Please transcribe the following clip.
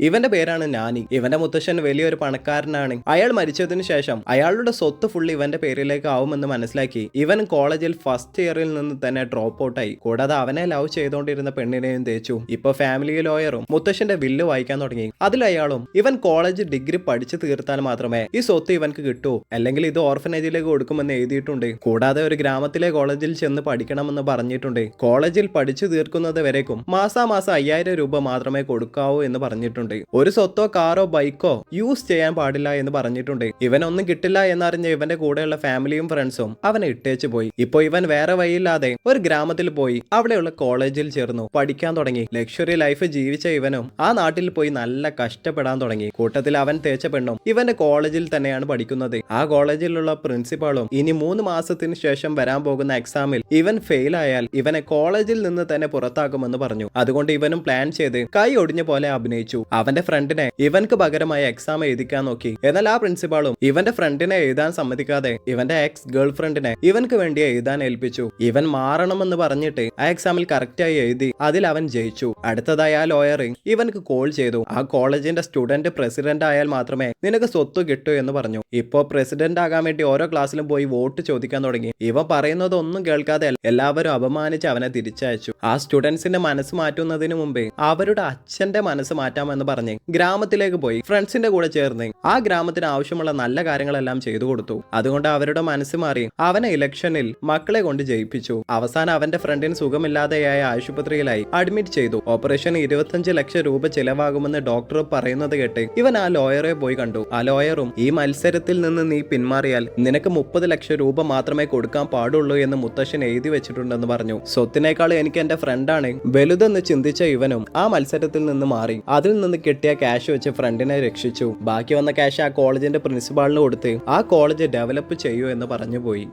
ഇവന്റെ പേരാണ് നാനി. ഇവന്റെ മുത്തശ്ശൻ വലിയൊരു പണക്കാരനാണ്. അയാൾ മരിച്ചതിനു ശേഷം അയാളുടെ സ്വത്ത് ഫുൾ ഇവന്റെ പേരിലേക്ക് ആവുമെന്ന് മനസ്സിലാക്കി. ഇവൻ കോളേജിൽ ഫസ്റ്റ് ഇയറിൽ നിന്ന് തന്നെ ഡ്രോപ്പ് ഔട്ടായി കൂടാതെ അവനെ ലവ് ചെയ്തുകൊണ്ടിരുന്ന പെണ്ണിനെയും തേച്ചു. ഇപ്പൊ ഫാമിലി ലോയറും മുത്തശ്ശന്റെ ബില്ല് വായിക്കാൻ തുടങ്ങി. അതിൽ അയാളും ഇവൻ കോളേജ് ഡിഗ്രി പഠിച്ചു തീർത്താൽ മാത്രമേ ഈ സ്വത്ത് ഇവൻക്ക് കിട്ടൂ. അല്ലെങ്കിൽ ഇത് ഓർഫനേജിലേക്ക് കൊടുക്കുമെന്ന് എഴുതിയിട്ടുണ്ട്. കൂടാതെ ഒരു ഗ്രാമത്തിലെ കോളേജിൽ ചെന്ന് പഠിക്കണമെന്ന് പറഞ്ഞിട്ടുണ്ട്. കോളേജിൽ പഠിച്ചു തീർക്കുന്നത് വരേക്കും മാസാമാസം അയ്യായിരം രൂപ മാത്രമേ കൊടുക്കാവൂ എന്ന് പറഞ്ഞിട്ടുണ്ട്. ഒരു സ്വത്തോ കാറോ ബൈക്കോ യൂസ് ചെയ്യാൻ പാടില്ല എന്ന് പറഞ്ഞിട്ടുണ്ട്. ഇവനൊന്നും കിട്ടില്ല എന്നറിഞ്ഞ ഇവന്റെ കൂടെയുള്ള ഫാമിലിയും ഫ്രണ്ട്സും അവനെ ഇട്ടേച്ചു പോയി. ഇപ്പൊ ഇവൻ വേറെ വഴിയില്ലാതെ ഒരു ഗ്രാമത്തിൽ പോയി അവിടെയുള്ള കോളേജിൽ ചേർന്നു. പഠിക്കാൻ തുടങ്ങി. ലക്ഷറി ലൈഫ് ജീവിച്ച ഇവനും ആ നാട്ടിൽ പോയി നല്ല കഷ്ടപ്പെടാൻ തുടങ്ങി. കൂട്ടത്തിൽ അവൻ തേച്ച പെണ്ണും ഇവന്റെ കോളേജിൽ തന്നെയാണ് പഠിക്കുന്നത്. ആ കോളേജിലുള്ള പ്രിൻസിപ്പാളും ഇനി മൂന്ന് മാസത്തിന് ശേഷം വരാൻ പോകുന്ന എക്സാമിൽ ഇവൻ ഫെയിൽ ആയാൽ ഇവനെ കോളേജിൽ നിന്ന് തന്നെ പുറത്താക്കുമെന്ന് പറഞ്ഞു. അതുകൊണ്ട് ഇവനും പ്ലാൻ ചെയ്ത് കൈ ഒടിഞ്ഞ പോലെ അഭിനയിച്ചു. അവന്റെ ഫ്രണ്ടിനെ ഇവൻക്ക് പകരമായി എക്സാം എഴുതിക്കാൻ നോക്കി. എന്നാൽ ആ പ്രിൻസിപ്പാളും ഇവന്റെ ഫ്രണ്ടിനെ എഴുതാൻ സമ്മതിക്കാതെ ഇവന്റെ എക്സ് ഗേൾ ഫ്രണ്ടിനെ ഇവൻക്ക് വേണ്ടി എഴുതാൻ ഏൽപ്പിച്ചു. ഇവൻ മാറണമെന്ന് പറഞ്ഞിട്ട് ആ എക്സാമിൽ കറക്റ്റായി എഴുതി അതിൽ അവൻ ജയിച്ചു. അടുത്തതായി ആ ലോയർ ഇവൻക്ക് കോൾ ചെയ്തു. ആ കോളേജിന്റെ സ്റ്റുഡന്റ് പ്രസിഡന്റ് ആയാൽ മാത്രമേ നിനക്ക് സ്വത്ത് കിട്ടൂ എന്ന് പറഞ്ഞു. ഇപ്പോ പ്രസിഡന്റ് ആകാൻ വേണ്ടി ഓരോ ക്ലാസ്സിലും പോയി വോട്ട് ചോദിക്കാൻ തുടങ്ങി. ഇവൻ പറയുന്നതൊന്നും കേൾക്കാതെ എല്ലാവരും അപമാനിച്ച് അവനെ തിരിച്ചയച്ചു. ആ സ്റ്റുഡൻസിന്റെ മനസ്സ് മാറ്റുന്നതിന് മുമ്പേ അവരുടെ അച്ഛന്റെ മനസ്സ് മാറ്റാമെന്ന് പറഞ്ഞ് ഗ്രാമത്തിലേക്ക് പോയി ഫ്രണ്ട്സിന്റെ കൂടെ ചേർന്ന് ആ ഗ്രാമത്തിന് ആവശ്യമുള്ള നല്ല കാര്യങ്ങളെല്ലാം ചെയ്തു കൊടുത്തു. അതുകൊണ്ട് അവരുടെ മനസ്സ് മാറി അവനെ ഇലക്ഷനിൽ മക്കളെ കൊണ്ട് ജയിപ്പിച്ചു. അവസാനം അവന്റെ ഫ്രണ്ടിന് സുഖമില്ലാതെയായ ആശുപത്രിയിലായി അഡ്മിറ്റ് ചെയ്തു. ഓപ്പറേഷൻ ഇരുപത്തഞ്ച് ലക്ഷം രൂപ ചിലവാകുമെന്ന് ഡോക്ടർ പറയുന്നത് കേട്ട് ഇവൻ ആ ലോയറെ പോയി കണ്ടു. ആ ലോയറും ഈ മത്സരത്തിൽ നിന്ന് നീ പിന്മാറിയാൽ നിനക്ക് മുപ്പത് ലക്ഷം രൂപ മാത്രമേ കൊടുക്കാൻ പാടുള്ളൂ എന്ന് മുത്തശ്ശൻ എഴുതി വെച്ചിട്ടുണ്ടെന്ന് പറഞ്ഞു. സ്വത്തിനേക്കാൾ എനിക്ക് എന്റെ ഫ്രണ്ടാണ് വലുതെന്ന് ചിന്തിച്ച ഇവനും ആ മത്സരത്തിൽ നിന്ന് മാറി. അതിൽ നിന്ന് കിട്ടിയ ക്യാഷ് വെച്ച് ഫ്രണ്ടിനെ രക്ഷിച്ചു. ബാക്കി വന്ന ക്യാഷ് ആ കോളേജിന്റെ പ്രിൻസിപ്പാളിന് കൊടുത്ത് ആ കോളേജ് ഡെവലപ്പ് ചെയ്യൂ എന്ന് പറഞ്ഞു പോയി